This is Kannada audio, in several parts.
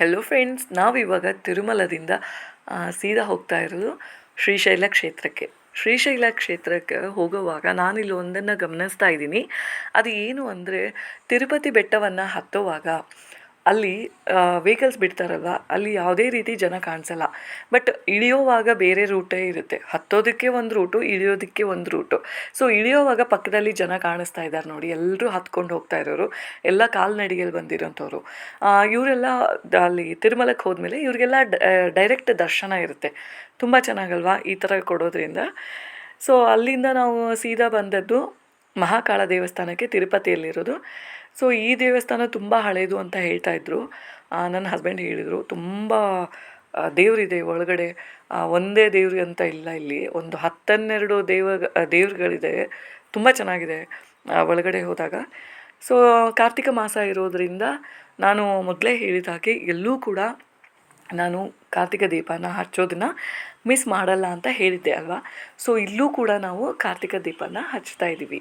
ಹೆಲೋ ಫ್ರೆಂಡ್ಸ್ ನಾವಿವಾಗ ತಿರುಮಲದಿಂದ ಸೀದಾ ಹೋಗ್ತಾ ಇರೋದು ಶ್ರೀಶೈಲ ಕ್ಷೇತ್ರಕ್ಕೆ. ಶ್ರೀಶೈಲ ಕ್ಷೇತ್ರಕ್ಕೆ ಹೋಗುವಾಗ ನಾನಿಲ್ಲಿ ಒಂದನ್ನು ಗಮನಿಸ್ತಾ ಇದ್ದೀನಿ. ಅದು ಏನು ಅಂದರೆ ತಿರುಪತಿ ಬೆಟ್ಟವನ್ನು ಹತ್ತುವಾಗ ಅಲ್ಲಿ ವೆಹಿಕಲ್ಸ್ ಬಿಡ್ತಾರಲ್ವ, ಅಲ್ಲಿ ಯಾವುದೇ ರೀತಿ ಜನ ಕಾಣಿಸಲ್ಲ. ಬಟ್ ಇಳಿಯೋವಾಗ ಬೇರೆ ರೂಟೇ ಇರುತ್ತೆ. ಹತ್ತೋದಕ್ಕೆ ಒಂದು ರೂಟು ಇಳಿಯೋದಕ್ಕೆ ಒಂದು ರೂಟು ಸೊ ಇಳಿಯೋವಾಗ ಪಕ್ಕದಲ್ಲಿ ಜನ ಕಾಣಿಸ್ತಾ ಇದ್ದಾರೆ ನೋಡಿ. ಎಲ್ಲರೂ ಹತ್ಕೊಂಡು ಹೋಗ್ತಾ ಇರೋರು. ಎಲ್ಲ ಕಾಲ್ನಡಿಗೆಯಲ್ಲಿ ಬಂದಿರೋಂಥವ್ರು. ಇವರೆಲ್ಲ ಅಲ್ಲಿ ತಿರುಮಲಕ್ಕೆ ಹೋದ್ಮೇಲೆ ಇವರಿಗೆಲ್ಲ ಡೈರೆಕ್ಟ್ ದರ್ಶನ ಇರುತ್ತೆ. ತುಂಬ ಚೆನ್ನಾಗಲ್ವಾ? ಈ ಥರ ಕೊಡೋದ್ರಿಂದ. ಸೊ ಅಲ್ಲಿಂದ ನಾವು ಸೀದಾ ಬಂದದ್ದು ಮಹಾಕಾಳ ದೇವಸ್ಥಾನಕ್ಕೆ ತಿರುಪತಿಯಲ್ಲಿರೋದು. ಸೊ ಈ ದೇವಸ್ಥಾನ ತುಂಬ ಹಳೇದು ಅಂತ ಹೇಳ್ತಾ ಇದ್ರು. ನನ್ನ ಹಸ್ಬೆಂಡ್ ಹೇಳಿದರು, ತುಂಬ ದೇವರಿದೆ ಒಳಗಡೆ. ಒಂದೇ ದೇವ್ರು ಅಂತ ಇಲ್ಲ ಇಲ್ಲಿ. ಒಂದು ಹತ್ತನ್ನೆರಡು ದೇವ, ದೇವ್ರುಗಳಿದೆ. ತುಂಬ ಚೆನ್ನಾಗಿದೆ ಒಳಗಡೆ ಹೋದಾಗ. ಸೊ, ಕಾರ್ತಿಕ ಮಾಸ ಇರೋದರಿಂದ ನಾನು ಮೊದಲೇ ಹೇಳಿದ ಹಾಗೆ ಎಲ್ಲೂ ಕೂಡ ನಾನು ಕಾರ್ತಿಕ ದೀಪನ ಹಚ್ಚೋದನ್ನ ಮಿಸ್ ಮಾಡಲ್ಲ ಅಂತ ಹೇಳಿದ್ದೆ ಅಲ್ವಾ? ಸೊ, ಇಲ್ಲೂ ಕೂಡ ನಾವು ಕಾರ್ತಿಕ ದೀಪನ ಹಚ್ತಾ ಇದ್ದೀವಿ.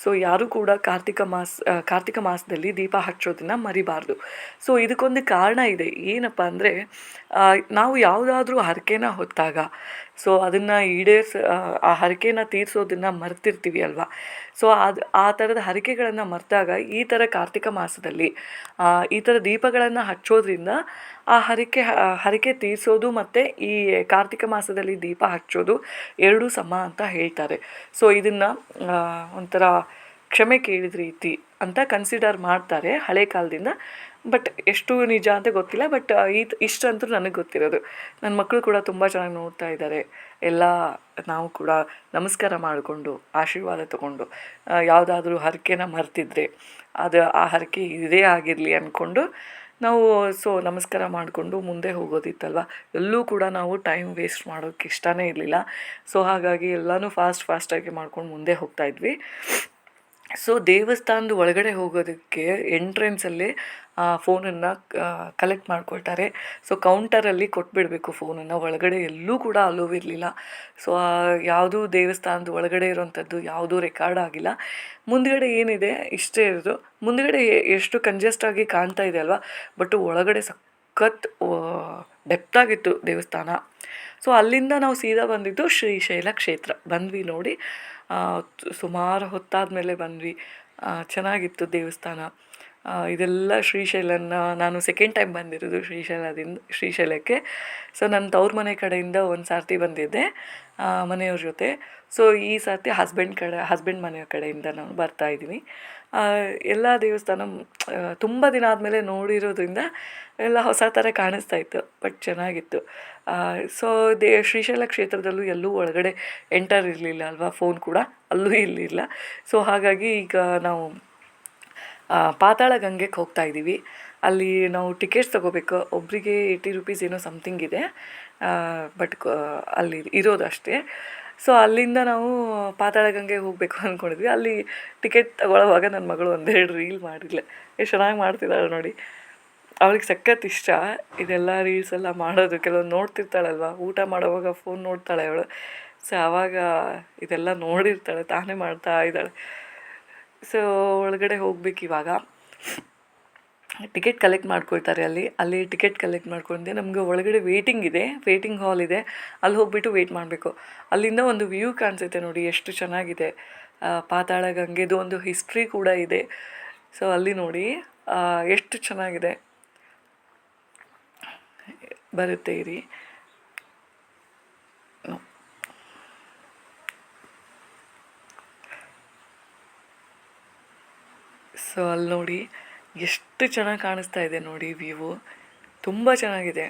ಸೊ ಯಾರೂ ಕೂಡ ಕಾರ್ತಿಕ ಮಾಸ ಕಾರ್ತಿಕ ಮಾಸದಲ್ಲಿ ದೀಪ ಹಚ್ಚೋದನ್ನ ಮರಿಬಾರ್ದು. ಸೊ ಇದಕ್ಕೊಂದು ಕಾರಣ ಇದೆ. ಏನಪ್ಪ ಅಂದರೆ ನಾವು ಯಾವುದಾದ್ರೂ ಹರಕೆನ ಹೊತ್ತಾಗ ಸೊ ಅದನ್ನು ಈಡೇರ್ಸ ಆ, ಹರಕೆನ ತೀರಿಸೋದನ್ನು ಮರ್ತಿರ್ತೀವಿ ಅಲ್ವಾ? ಸೊ ಅದು ಆ ಥರದ ಹರಕೆಗಳನ್ನು ಮರೆತಾಗ ಈ ಥರ ಕಾರ್ತಿಕ ಮಾಸದಲ್ಲಿ ಈ ಥರ ದೀಪಗಳನ್ನು ಹಚ್ಚೋದ್ರಿಂದ ಆ ಹರಕೆ ಹರಕೆ ತೀರಿಸೋದು ಮತ್ತು ಈ ಕಾರ್ತಿಕ ಮಾಸದಲ್ಲಿ ದೀಪ ಹಚ್ಚೋದು ಎರಡೂ ಸಮ ಅಂತ ಹೇಳ್ತಾರೆ. ಸೊ ಇದನ್ನು ಒಂಥರ ಕ್ಷಮೆ ಕೇಳಿದ ರೀತಿ ಅಂತ ಕನ್ಸಿಡರ್ ಮಾಡ್ತಾರೆ ಹಳೆ ಕಾಲದಿಂದ. ಬಟ್ ಎಷ್ಟು ನಿಜ ಅಂತ ಗೊತ್ತಿಲ್ಲ ಬಟ್ ಈ ಇಷ್ಟು ಅಂತೂ ನನಗೆ ಗೊತ್ತಿರೋದು. ನನ್ನ ಮಕ್ಕಳು ಕೂಡ ತುಂಬ ಚೆನ್ನಾಗಿ ನೋಡ್ತಾ ಇದ್ದಾರೆ ಎಲ್ಲ ನಾವು ಕೂಡ ನಮಸ್ಕಾರ ಮಾಡಿಕೊಂಡು, ಆಶೀರ್ವಾದ ತಗೊಂಡು ಯಾವುದಾದ್ರೂ ಹರಕೆನ ಮರ್ತಿದ್ರೆ, ಅದು ಆ ಹರಕೆ ಇದೇ ಆಗಿರಲಿ ಅಂದ್ಕೊಂಡು ನಾವು ಸೊ ನಮಸ್ಕಾರ ಮಾಡಿಕೊಂಡು ಮುಂದೆ ಹೋಗೋದಿತ್ತಲ್ವ? ಎಲ್ಲೂ ಕೂಡ ನಾವು ಟೈಮ್ ವೇಸ್ಟ್ ಮಾಡೋಕ್ಕೆ ಇಷ್ಟನೇ ಇರಲಿಲ್ಲ. ಸೊ ಹಾಗಾಗಿ ಎಲ್ಲನೂ ಫಾಸ್ಟ್ ಫಾಸ್ಟಾಗಿ ಮಾಡ್ಕೊಂಡು ಮುಂದೆ ಹೋಗ್ತಾ ಇದ್ವಿ. ಸೊ ದೇವಸ್ಥಾನದ ಒಳಗಡೆ ಹೋಗೋದಕ್ಕೆ ಎಂಟ್ರೆನ್ಸಲ್ಲೇ ಫೋನನ್ನು ಕಲೆಕ್ಟ್ ಮಾಡ್ಕೊಳ್ತಾರೆ. ಸೊ ಕೌಂಟರಲ್ಲಿ ಕೊಟ್ಬಿಡಬೇಕು ಫೋನನ್ನು ಒಳಗಡೆ ಎಲ್ಲೂ ಕೂಡ ಅಲೋವ್ ಇರಲಿಲ್ಲ. ಸೊ ಯಾವುದೂ ದೇವಸ್ಥಾನದ ಒಳಗಡೆ ಇರೋವಂಥದ್ದು ಯಾವುದೂ ರೆಕಾರ್ಡ್ ಆಗಿಲ್ಲ. ಮುಂದ್ಗಡೆ ಏನಿದೆ, ಇಷ್ಟೇ ಇರೋದು. ಮುಂದ್ಗಡೆ ಎಷ್ಟು ಕಂಜೆಸ್ಟ್ ಆಗಿ ಕಾಣ್ತಾ ಇದೆ ಅಲ್ವಾ? ಬಟ್ ಒಳಗಡೆ ಸಖತ್ ಡೆಪ್ತಾಗಿತ್ತು ದೇವಸ್ಥಾನ. ಸೊ ಅಲ್ಲಿಂದ ನಾವು ಸೀದಾ ಬಂದಿದ್ದು ಶ್ರೀಶೈಲ ಕ್ಷೇತ್ರ. ಬಂದ್ವಿ ನೋಡಿ ಆ, ಹೊತ್ತಾದ ಮೇಲೆ ಬಂದ್ವಿ. ಚೆನ್ನಾಗಿತ್ತು ದೇವಸ್ಥಾನ. ಇದೆಲ್ಲ ಶ್ರೀಶೈಲನ ನಾನು ಸೆಕೆಂಡ್ ಟೈಮ್ ಬಂದಿರೋದು ಶ್ರೀಶೈಲದಿಂದ ಶ್ರೀಶೈಲಕ್ಕೆ. ಸೊ ನನ್ನ ತವ್ರ ಮನೆ ಕಡೆಯಿಂದ ಒಂದು ಸಾರ್ತಿ ಬಂದಿದ್ದೆ ಮನೆಯವ್ರ ಜೊತೆ. ಸೊ ಈ ಸರ್ತಿ ಹಸ್ಬೆಂಡ್ ಕಡೆ ಹಸ್ಬೆಂಡ್ ಮನೆಯ ಕಡೆಯಿಂದ ನಾನು ಬರ್ತಾ ಇದ್ದೀನಿ. ಎಲ್ಲ ದೇವಸ್ಥಾನ ತುಂಬ ದಿನ ಆದಮೇಲೆ ನೋಡಿರೋದ್ರಿಂದ ಎಲ್ಲ ಹೊಸ ಥರ ಕಾಣಿಸ್ತಾ ಇತ್ತು, ಬಟ್ ಚೆನ್ನಾಗಿತ್ತು. ಸೊ ದೇ, ಶ್ರೀಶೈಲ ಕ್ಷೇತ್ರದಲ್ಲೂ ಎಲ್ಲೂ ಒಳಗಡೆ ಎಂಟರ್ ಇರಲಿಲ್ಲ ಅಲ್ವಾ ಫೋನ್ ಕೂಡ ಅಲ್ಲೂ ಇರಲಿಲ್ಲ. ಸೊ ಹಾಗಾಗಿ ಈಗ ನಾವು ಪಾತಾಳ ಗಂಗೆಗೆ ಹೋಗ್ತಾ ಇದ್ದೀವಿ. ಅಲ್ಲಿ ನಾವು ಟಿಕೆಟ್ಸ್ ತೊಗೋಬೇಕು. ಒಬ್ಬರಿಗೆ ಏಯ್ಟಿ ರುಪೀಸ್ ಏನೋ ಸಮಥಿಂಗ್ ಇದೆ. ಬಟ್ ಅಲ್ಲಿ ಇರೋದು ಅಷ್ಟೇ. ಸೊ ಅಲ್ಲಿಂದ ನಾವು ಪಾತಾಳ ಗಂಗೆಗೆ ಹೋಗಬೇಕು ಅಂದ್ಕೊಂಡಿದ್ವಿ ಅಲ್ಲಿ ಟಿಕೆಟ್ ತಗೊಳ್ಳೋವಾಗ ನನ್ನ ಮಗಳು ಒಂದೆರಡು ರೀಲ್ ಮಾಡಿದ್ಲೆ. ಎಷ್ಟು ಚೆನ್ನಾಗಿ ಮಾಡ್ತಿದ್ದಾಳೆ ನೋಡಿ. ಅವಳಿಗೆ ಸಖತ್ ಇಷ್ಟ. ಇದೆಲ್ಲ ರೀಲ್ಸ್ ಎಲ್ಲ ಮಾಡೋದು. ಕೆಲವೊಂದು ನೋಡ್ತಿರ್ತಾಳಲ್ವ? ಊಟ ಮಾಡೋವಾಗ ಫೋನ್ ನೋಡ್ತಾಳೆ ಅವಳು. ಸೊ ಆವಾಗ ಇದೆಲ್ಲ ನೋಡಿರ್ತಾಳೆ. ತಾನೇ ಮಾಡ್ತಾ ಇದ್ದಾಳೆ. ಸೊ, ಒಳಗಡೆ ಹೋಗ್ಬೇಕು ಇವಾಗ. ಟಿಕೆಟ್ ಕಲೆಕ್ಟ್ ಮಾಡ್ಕೊಳ್ತಾರೆ ಅಲ್ಲಿ. ಅಲ್ಲಿ ಟಿಕೆಟ್ ಕಲೆಕ್ಟ್ ಮಾಡ್ಕೊಂಡೆ. ನಮಗೆ ಒಳಗಡೆ ವೇಟಿಂಗ್ ಇದೆ. ವೇಟಿಂಗ್ ಹಾಲ್ ಇದೆ. ಅಲ್ಲಿ ಹೋಗ್ಬಿಟ್ಟು ವೇಟ್ ಮಾಡಬೇಕು. ಅಲ್ಲಿಂದ ಒಂದು ವ್ಯೂ ಕಾಣಿಸುತ್ತೆ ನೋಡಿ ಎಷ್ಟು ಚೆನ್ನಾಗಿದೆ. ಪಾತಾಳ ಗಂಗೆದು ಒಂದು ಹಿಸ್ಟ್ರಿ ಕೂಡ ಇದೆ. ಸೊ ಅಲ್ಲಿ ನೋಡಿ ಎಷ್ಟು ಚೆನ್ನಾಗಿದೆ. ಬರುತ್ತೆ ಇರಿ. ಸೊ ಅಲ್ಲಿ ನೋಡಿ ಎಷ್ಟು ಚೆನ್ನಾಗಿ ಕಾಣಿಸ್ತಾ ಇದೆ ನೋಡಿ ವ್ಯೂ ತುಂಬ ಚೆನ್ನಾಗಿದೆ.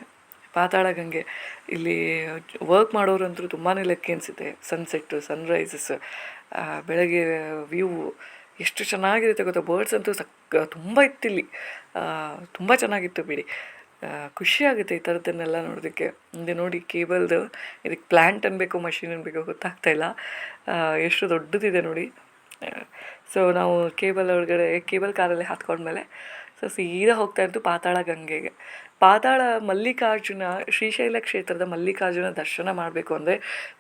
ಪಾತಾಳ ಗಂಗೆ. ಇಲ್ಲಿ ವರ್ಕ್ ಮಾಡೋರಂತೂ ತುಂಬಾ ಲೆಕ್ಕ ಅನಿಸುತ್ತೆ. ಸನ್ಸೆಟ್ಟು ಸನ್ರೈಸಸ್ ಬೆಳಗ್ಗೆ ವ್ಯೂವು ಎಷ್ಟು ಚೆನ್ನಾಗಿರುತ್ತೆ ಗೊತ್ತಾ? ಬರ್ಡ್ಸ್ ಅಂತೂ ಸಕ್, ತುಂಬ ಇತ್ತಿಲ್ಲಿ. ತುಂಬ ಚೆನ್ನಾಗಿತ್ತು ಬಿಡಿ. ಖುಷಿಯಾಗುತ್ತೆ ಈ ಥರದ್ದನ್ನೆಲ್ಲ ನೋಡೋದಕ್ಕೆ. ಮುಂದೆ ನೋಡಿ ಕೇಬಲ್ದು, ಇದಕ್ಕೆ ಪ್ಲ್ಯಾಂಟ್ ಅನ್ಬೇಕು ಮಷಿನ್ ಅನ್ಬೇಕು ಗೊತ್ತಾಗ್ತಾ ಇಲ್ಲ. ಎಷ್ಟು ದೊಡ್ಡದಿದೆ ನೋಡಿ. ಸೊ ನಾವು ಕೇಬಲ್ ಒಳಗಡೆ ಕೇಬಲ್ ಕಾರಲ್ಲಿ ಹತ್ಕೊಂಡ್ಮೇಲೆ ಸೊ ಸೀದಾ ಹೋಗ್ತಾ ಇರ್ತು ಪಾತಾಳ ಗಂಗೆಗೆ. ಪಾತಾಳ ಮಲ್ಲಿಕಾರ್ಜುನ ಶ್ರೀಶೈಲ ಕ್ಷೇತ್ರದ ಮಲ್ಲಿಕಾರ್ಜುನ ದರ್ಶನ ಮಾಡಬೇಕು ಅಂದರೆ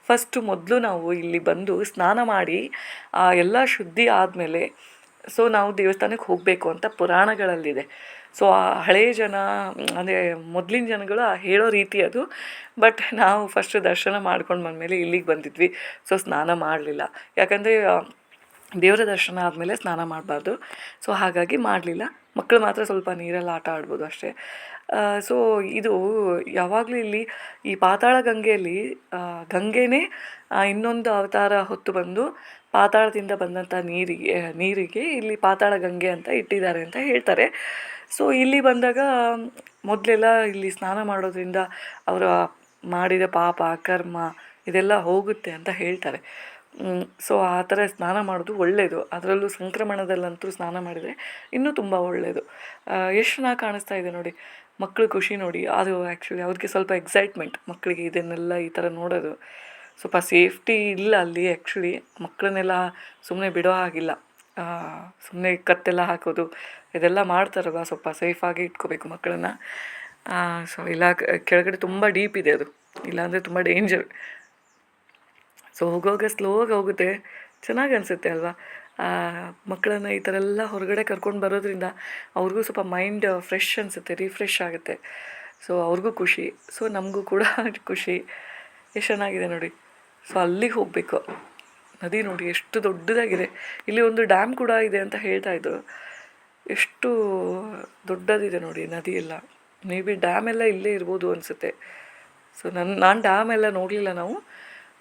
ಫಸ್ಟು ಮೊದಲು ನಾವು ಇಲ್ಲಿ ಬಂದು ಸ್ನಾನ ಮಾಡಿ ಆ, ಎಲ್ಲ ಶುದ್ಧಿ ಆದಮೇಲೆ ಸೊ ನಾವು ದೇವಸ್ಥಾನಕ್ಕೆ ಹೋಗಬೇಕು ಅಂತ ಪುರಾಣಗಳಲ್ಲಿದೆ. ಸೊ ಆ ಹಳೆಯ ಜನ ಅಂದರೆ ಮೊದಲಿನ ಜನಗಳು ಆ ಹೇಳೋ ರೀತಿ ಅದು. ಬಟ್ ನಾವು ಫಸ್ಟ್ ದರ್ಶನ ಮಾಡ್ಕೊಂಡು ಬಂದಮೇಲೆ ಇಲ್ಲಿಗೆ ಬಂದಿದ್ವಿ. ಸೊ ಸ್ನಾನ ಮಾಡಲಿಲ್ಲ. ಯಾಕಂದರೆ ದೇವರ ದರ್ಶನ ಆದಮೇಲೆ ಸ್ನಾನ ಮಾಡಬಾರ್ದು. ಸೊ ಹಾಗಾಗಿ ಮಾಡಲಿಲ್ಲ. ಮಕ್ಕಳು ಮಾತ್ರ ಸ್ವಲ್ಪ ನೀರಲ್ಲಿ ಆಟ ಆಡ್ಬೋದು ಅಷ್ಟೇ. ಸೊ ಇದು ಯಾವಾಗಲೂ ಇಲ್ಲಿ ಈ ಪಾತಾಳ ಗಂಗೆಯಲ್ಲಿ ಗಂಗೆನೇ ಇನ್ನೊಂದು ಅವತಾರ ಹೊತ್ತು ಬಂದು ಪಾತಾಳದಿಂದ ಬಂದಂಥ ನೀರಿಗೆ ನೀರಿಗೆ ಇಲ್ಲಿ ಪಾತಾಳ ಗಂಗೆ ಅಂತ ಇಟ್ಟಿದ್ದಾರೆ ಅಂತ ಹೇಳ್ತಾರೆ. ಸೊ ಇಲ್ಲಿ ಬಂದಾಗ ಮೊದಲೆಲ್ಲ ಇಲ್ಲಿ ಸ್ನಾನ ಮಾಡೋದ್ರಿಂದ ಅವರ ಮಾಡಿದ ಪಾಪ ಕರ್ಮ ಇದೆಲ್ಲ ಹೋಗುತ್ತೆ ಅಂತ ಹೇಳ್ತಾರೆ. ಸೊ ಆ ಥರ ಸ್ನಾನ ಮಾಡೋದು ಒಳ್ಳೆಯದು ಅದರಲ್ಲೂ ಸಂಕ್ರಮಣದಲ್ಲಂತೂ ಸ್ನಾನ ಮಾಡಿದರೆ ಇನ್ನೂ ತುಂಬ ಒಳ್ಳೆಯದು ಎಷ್ಟು ಚೆನ್ನಾಗಿ ಕಾಣಿಸ್ತಾ ಇದೆ ನೋಡಿ ಮಕ್ಕಳು ಖುಷಿ ನೋಡಿ. ಅದು ಆ್ಯಕ್ಚುಲಿ ಅವ್ರಿಗೆ ಸ್ವಲ್ಪ ಎಕ್ಸೈಟ್ಮೆಂಟ್ ಮಕ್ಕಳಿಗೆ ಇದನ್ನೆಲ್ಲ ಈ ಥರ ನೋಡೋದು. ಸ್ವಲ್ಪ ಸೇಫ್ಟಿ ಇಲ್ಲ ಅಲ್ಲಿ ಆ್ಯಕ್ಚುಲಿ ಮಕ್ಕಳನ್ನೆಲ್ಲ ಸುಮ್ಮನೆ ಬಿಡೋ ಹಾಗಿಲ್ಲ. ಸುಮ್ಮನೆ ಕತ್ತೆಲ್ಲ ಹಾಕೋದು, ಇದೆಲ್ಲ ಮಾಡ್ತಾರಲ್ವ? ಸ್ವಲ್ಪ ಸೇಫಾಗಿ ಇಟ್ಕೋಬೇಕು ಮಕ್ಕಳನ್ನು. ಸೊ ಇಲ್ಲ, ಕೆಳಗಡೆ ತುಂಬ ಡೀಪ್ ಇದೆ ಅದು. ಇಲ್ಲಾಂದರೆ ತುಂಬ ಡೇಂಜರ್ ಸೊ ಹೋಗುವಾಗ ಸ್ಲೋವಾಗಿ ಹೋಗುತ್ತೆ. ಚೆನ್ನಾಗಿ ಅನಿಸುತ್ತೆ ಅಲ್ವಾ? ಮಕ್ಕಳನ್ನ ಈ ಥರ ಎಲ್ಲ ಹೊರಗಡೆ ಕರ್ಕೊಂಡು ಬರೋದ್ರಿಂದ ಅವ್ರಿಗೂ ಸ್ವಲ್ಪ ಮೈಂಡ್ ಫ್ರೆಶ್ ಅನಿಸುತ್ತೆ ರಿಫ್ರೆಶ್ ಆಗುತ್ತೆ. ಸೊ ಅವ್ರಿಗೂ ಖುಷಿ. ಸೊ ನಮಗೂ ಕೂಡ ಖುಷಿ. ಎಷ್ಟು ಚೆನ್ನಾಗಿದೆ ನೋಡಿ. ಸೊ ಅಲ್ಲಿಗೆ ಹೋಗಬೇಕು. ನದಿ ನೋಡಿ ಎಷ್ಟು ದೊಡ್ಡದಾಗಿದೆ. ಇಲ್ಲಿ ಒಂದು ಡ್ಯಾಮ್ ಕೂಡ ಇದೆ ಅಂತ ಹೇಳ್ತಾ ಇದ್ರು. ಎಷ್ಟು ದೊಡ್ಡದಿದೆ ನೋಡಿ ನದಿ ಎಲ್ಲ. ಮೇ ಬಿ ಡ್ಯಾಮ್ ಎಲ್ಲ ಇಲ್ಲೇ ಇರ್ಬೋದು ಅನಿಸುತ್ತೆ. ಸೊ ನನ್ನ ನಾನು ಡ್ಯಾಮ್ ಎಲ್ಲ ನೋಡಲಿಲ್ಲ ನಾವು.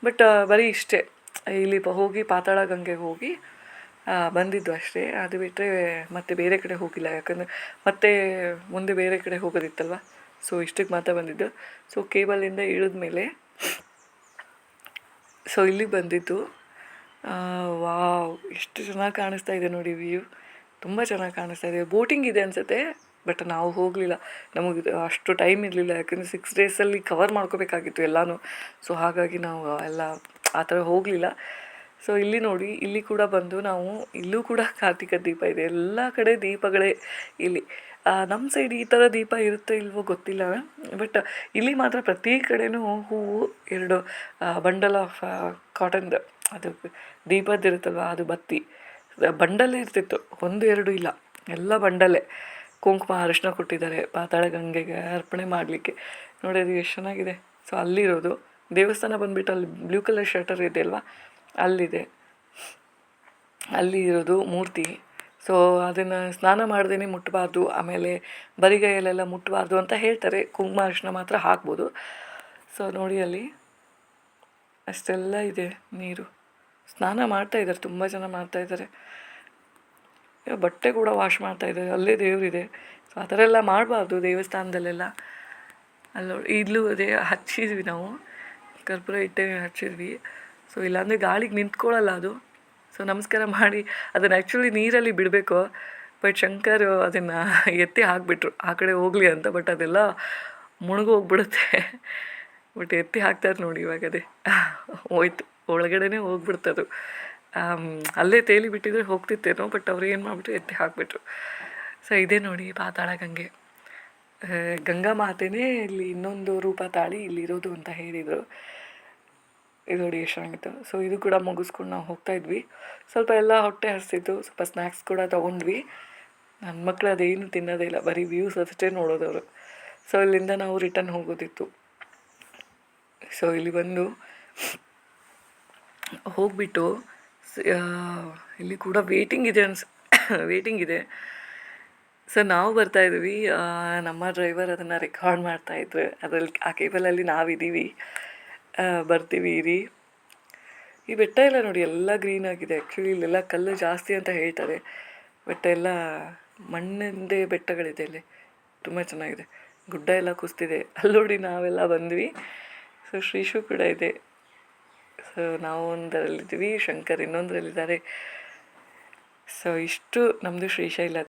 ಬಟ್ ಬರೀ ಇಷ್ಟೇ. ಇಲ್ಲಿ ಹೋಗಿ ಪಾತಾಳ ಗಂಗೆಗೆ ಹೋಗಿ ಬಂದಿದ್ದು ಅಷ್ಟೇ. ಅದು ಬಿಟ್ಟರೆ ಮತ್ತೆ ಬೇರೆ ಕಡೆ ಹೋಗಿಲ್ಲ. ಯಾಕಂದರೆ ಮತ್ತೆ ಮುಂದೆ ಬೇರೆ ಕಡೆ ಹೋಗೋದಿತ್ತಲ್ವ? ಸೊ ಇಷ್ಟಕ್ಕೆ ಮಾತ್ರ ಬಂದಿದ್ದು. ಸೊ ಕೇಬಲಿಂದ ಇಳಿದ ಮೇಲೆ ಸೊ ಇಲ್ಲಿಗೆ ಬಂದಿದ್ದು ವಾವ್, ಎಷ್ಟು ಚೆನ್ನಾಗಿ ಕಾಣಿಸ್ತಾ ಇದೆ ನೋಡಿ ವ್ಯೂ ತುಂಬ ಚೆನ್ನಾಗಿ ಕಾಣಿಸ್ತಾ ಇದೆ. ಬೋಟಿಂಗ್ ಇದೆ ಅನಿಸುತ್ತೆ. ಬಟ್ ನಾವು ಹೋಗಲಿಲ್ಲ. ನಮಗೆ ಅಷ್ಟು ಟೈಮ್ ಇರಲಿಲ್ಲ. ಯಾಕಂದರೆ ಸಿಕ್ಸ್ ಡೇಸಲ್ಲಿ ಕವರ್ ಮಾಡ್ಕೋಬೇಕಾಗಿತ್ತು ಎಲ್ಲನೂ. ಸೊ ಹಾಗಾಗಿ ನಾವು ಎಲ್ಲ ಆ ಥರ ಹೋಗಲಿಲ್ಲ. ಸೊ ಇಲ್ಲಿ ನೋಡಿ, ಇಲ್ಲಿ ಕೂಡ ಬಂದು ನಾವು, ಇಲ್ಲೂ ಕೂಡ ಕಾರ್ತಿಕ ದೀಪ ಇದೆ. ಎಲ್ಲ ಕಡೆ ದೀಪಗಳೇ ಇಲ್ಲಿ. ನಮ್ಮ ಸೈಡ್ ಈ ಥರ ದೀಪ ಇರುತ್ತೆ ಇಲ್ವೋ ಗೊತ್ತಿಲ್ಲ. ಬಟ್ ಇಲ್ಲಿ ಮಾತ್ರ ಪ್ರತಿ ಕಡೆನೂ ಹೂವು, ಎರಡು ಬಂಡಲ್ ಆಫ್ ಕಾಟನ್ದು ಅದು ದೀಪದ್ದಿರುತ್ತಲ್ವ, ಅದು ಬತ್ತಿ. ಬಂಡಲ್ಲೇ ಇರ್ತಿತ್ತು. ಒಂದು, ಎರಡು ಇಲ್ಲ. ಎಲ್ಲ ಬಂಡಲ್ಲೇ ಕುಂಕುಮ ಅರಿಶಿನ ಕೊಟ್ಟಿದ್ದಾರೆ ಪಾತಾಳ ಗಂಗೆಗೆ ಅರ್ಪಣೆ ಮಾಡಲಿಕ್ಕೆ. ನೋಡಿ ಅದು ಎಷ್ಟು ಚೆನ್ನಾಗಿದೆ. ಸೊ ಅಲ್ಲಿರೋದು, ದೇವಸ್ಥಾನ ಬಂದುಬಿಟ್ಟು ಅಲ್ಲಿ ಬ್ಲೂ ಕಲರ್ ಶರ್ಟರ್ ಇದೆ ಅಲ್ವಾ? ಅಲ್ಲಿದೆ. ಅಲ್ಲಿ ಇರೋದು ಮೂರ್ತಿ. ಸೊ ಅದನ್ನು ಸ್ನಾನ ಮಾಡ್ದೇ ಮುಟ್ಟಬಾರ್ದು ಆಮೇಲೆ ಬರಿಗೈಯಲ್ಲೆಲ್ಲ ಮುಟ್ಟಬಾರ್ದು ಅಂತ ಹೇಳ್ತಾರೆ. ಕುಂಕುಮ ಅರಿಶಿನ ಮಾತ್ರ ಹಾಕ್ಬೋದು. ಸೊ ನೋಡಿ ಅಲ್ಲಿ, ಅಷ್ಟೆಲ್ಲ ಇದೆ ನೀರು. ಸ್ನಾನ ಮಾಡ್ತಾ ಇದ್ದಾರೆ, ತುಂಬ ಜನ ಮಾಡ್ತಾ ಇದ್ದಾರೆ. ಬಟ್ಟೆ ಕೂಡ ವಾಶ್ ಮಾಡ್ತಾ ಇದ್ದಾರೆ. ಅಲ್ಲೇ ದೇವರಿದೆ. ಸೊ ಆ ಥರ ಎಲ್ಲ ಮಾಡಬಾರ್ದು ದೇವಸ್ಥಾನದಲ್ಲೆಲ್ಲ. ಅಲ್ಲ, ಇಲ್ಲೂ ಅದೇ ಹಚ್ಚಿದ್ವಿ ನಾವು. ಕರ್ಪೂರ ಇಟ್ಟೆ ಹಚ್ಚಿದ್ವಿ. ಸೊ ಇಲ್ಲಾಂದರೆ ಗಾಳಿಗೆ ನಿಂತ್ಕೊಳ್ಳಲ್ಲ ಅದು. ಸೊ ನಮಸ್ಕಾರ ಮಾಡಿ, ಅದನ್ನು ಆ್ಯಕ್ಚುಲಿ ನೀರಲ್ಲಿ ಬಿಡಬೇಕು. ಬಟ್ ಶಂಕರ್ ಅದನ್ನು ಎತ್ತಿ ಹಾಕಿಬಿಟ್ರು. ಆ ಕಡೆ ಹೋಗಲಿ ಅಂತ ಬಟ್ ಅದೆಲ್ಲ ಮುಳುಗೋಗ್ಬಿಡುತ್ತೆ ಬಟ್ ಎತ್ತಿ ಹಾಕ್ತಾರೆ ನೋಡಿ ಇವಾಗ ಅದೇ. ಹೋಯ್ತು. ಒಳಗಡೆನೇ ಹೋಗ್ಬಿಡ್ತದು. ಅಲ್ಲೇ ತೇಲಿ ಬಿಟ್ಟಿದ್ರೆ ಹೋಗ್ತಿತ್ತೇನೋ ಬಟ್ ಅವ್ರು ಏನು ಮಾಡಿಬಿಟ್ಟು ಎತ್ತಿ ಹಾಕಿಬಿಟ್ರು. ಸೊ ಇದೇ ನೋಡಿ ಪಾತಾಳ ಗಂಗೆ. ಗಂಗಾ ಮಾತೆನೇ ಇಲ್ಲಿ ಇನ್ನೊಂದು ರೂಪ ತಾಳಿ ಇಲ್ಲಿರೋದು ಅಂತ ಹೇಳಿದರು. ಇದು ನೋಡಿ ಎಷ್ಟು ಚೆನ್ನಾಗಿತ್ತು. ಸೊ ಇದು ಕೂಡ ಮುಗಿಸ್ಕೊಂಡು ನಾವು ಹೋಗ್ತಾ ಇದ್ವಿ. ಸ್ವಲ್ಪ ಎಲ್ಲ ಹೊಟ್ಟೆ ಹರಿಸಿತ್ತು, ಸ್ವಲ್ಪ ಸ್ನ್ಯಾಕ್ಸ್ ಕೂಡ ತೊಗೊಂಡ್ವಿ. ನನ್ನ ಮಕ್ಕಳು ಅದೇನು ತಿನ್ನೋದೇ ಇಲ್ಲ, ಬರೀ ವ್ಯೂಸ್ ಅಷ್ಟೇ ನೋಡೋದವರು ಸೊ ಇಲ್ಲಿಂದ ನಾವು ರಿಟರ್ನ್ ಹೋಗೋದಿತ್ತು. ಸೊ ಇಲ್ಲಿ ಬಂದು ಹೋಗ್ಬಿಟ್ಟು ಇಲ್ಲಿ ಕೂಡ ವೇಟಿಂಗ್ ಇದೆ ಅನ್ಸ್ ವೇಟಿಂಗ್ ಇದೆ. ಸರ್ ನಾವು ಬರ್ತಾ ಇದ್ದೀವಿ ನಮ್ಮ ಡ್ರೈವರ್ ಅದನ್ನು ರೆಕಾರ್ಡ್ ಮಾಡ್ತಾಯಿದ್ರು ಅದರಲ್ಲಿ ಆ ಕೇಬಲಲ್ಲಿ ನಾವಿದ್ದೀವಿ ಬರ್ತೀವಿ, ಇರಿ. ಈ ಬೆಟ್ಟ ಎಲ್ಲ ನೋಡಿ ಎಲ್ಲ ಗ್ರೀನ್ ಆಗಿದೆ. ಆ್ಯಕ್ಚುಲಿ ಇಲ್ಲೆಲ್ಲ ಕಲ್ಲು ಜಾಸ್ತಿ ಅಂತ ಹೇಳ್ತಾರೆ. ಬೆಟ್ಟ ಎಲ್ಲ ಮಣ್ಣಿಂದೇ ಬೆಟ್ಟಗಳಿದೆ ಇಲ್ಲಿ. ತುಂಬ ಚೆನ್ನಾಗಿದೆ. ಗುಡ್ಡ ಎಲ್ಲ ಕುಸ್ತಿದೆ. ಅಲ್ಲಿ ನೋಡಿ ನಾವೆಲ್ಲ ಬಂದ್ವಿ. ಸೊ ಶ್ರೀಶು ಕೂಡ ಇದೆ. ಸೊ ನಾವು ಒಂದರಲ್ಲಿದ್ದೀವಿ ಶಂಕರ್ ಇನ್ನೊಂದರಲ್ಲಿದ್ದಾರೆ. ಸೊ ಇಷ್ಟು ನಮ್ಮದು ಶ್ರೀಶೈಲ.